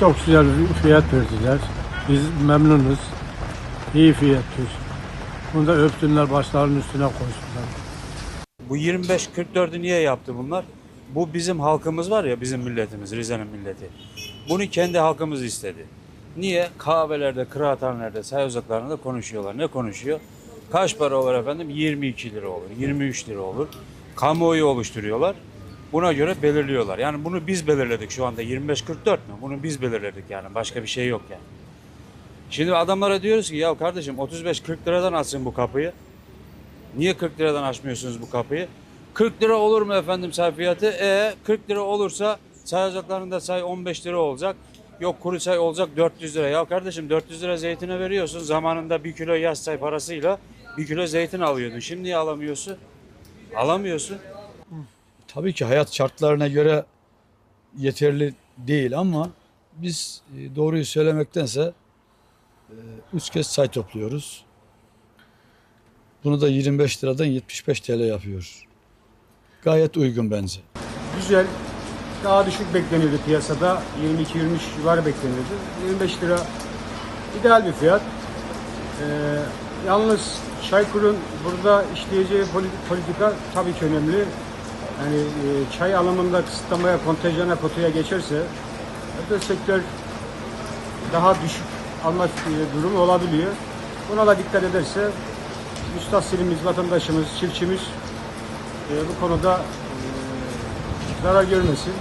Çok güzel fiyat verdiler. Biz memnunuz. İyi fiyattır. Bunu da öptüler başlarının üstüne koysunlar. Bu 25-44'ü niye yaptı bunlar? Bu bizim halkımız var ya bizim milletimiz, Rize'nin milleti. Bunu kendi halkımız istedi. Niye? Kahvelerde, kıraathanelerde, çay ocaklarında konuşuyorlar. Ne konuşuyor? Kaç para olur efendim? 22 lira olur, 23 lira olur. Kamuoyu oluşturuyorlar. Buna göre belirliyorlar. Yani bunu biz belirledik şu anda 25-44 mü? Bunu biz belirledik yani. Başka bir şey yok yani. Şimdi adamlara diyoruz ki ya kardeşim 35-40 liradan açsın bu kapıyı. Niye 40 liradan açmıyorsunuz bu kapıyı? 40 lira olur mu efendim çay fiyatı? E 40 lira olursa çay ocaklarında çay 15 lira olacak. Yok kuru çay olacak 400 lira. Ya kardeşim 400 lira zeytine veriyorsun. Zamanında bir kilo yaz çay parasıyla bir kilo zeytin alıyordun. Şimdi niye alamıyorsun? Alamıyorsun. Tabii ki hayat şartlarına göre yeterli değil ama biz e, doğruyu söylemektense e, üç kez say topluyoruz. Bunu da 25 liradan 75 TL yapıyor. Gayet uygun bence. Güzel. Daha düşük bekleniyordu piyasada. 22-23 civarı bekleniyordu. 25 lira ideal bir fiyat. Ee, yalnız Çaykur'un burada işleyeceği poli- politika tabii ki önemli. Yani e, çay alımında kısıtlamaya, kontenjana, kotuya geçerse özel sektör daha düşük alma e, durumu olabiliyor. Buna da dikkat ederse müstahsilimiz, vatandaşımız, çiftçimiz e, bu konuda e, zarar görmesin.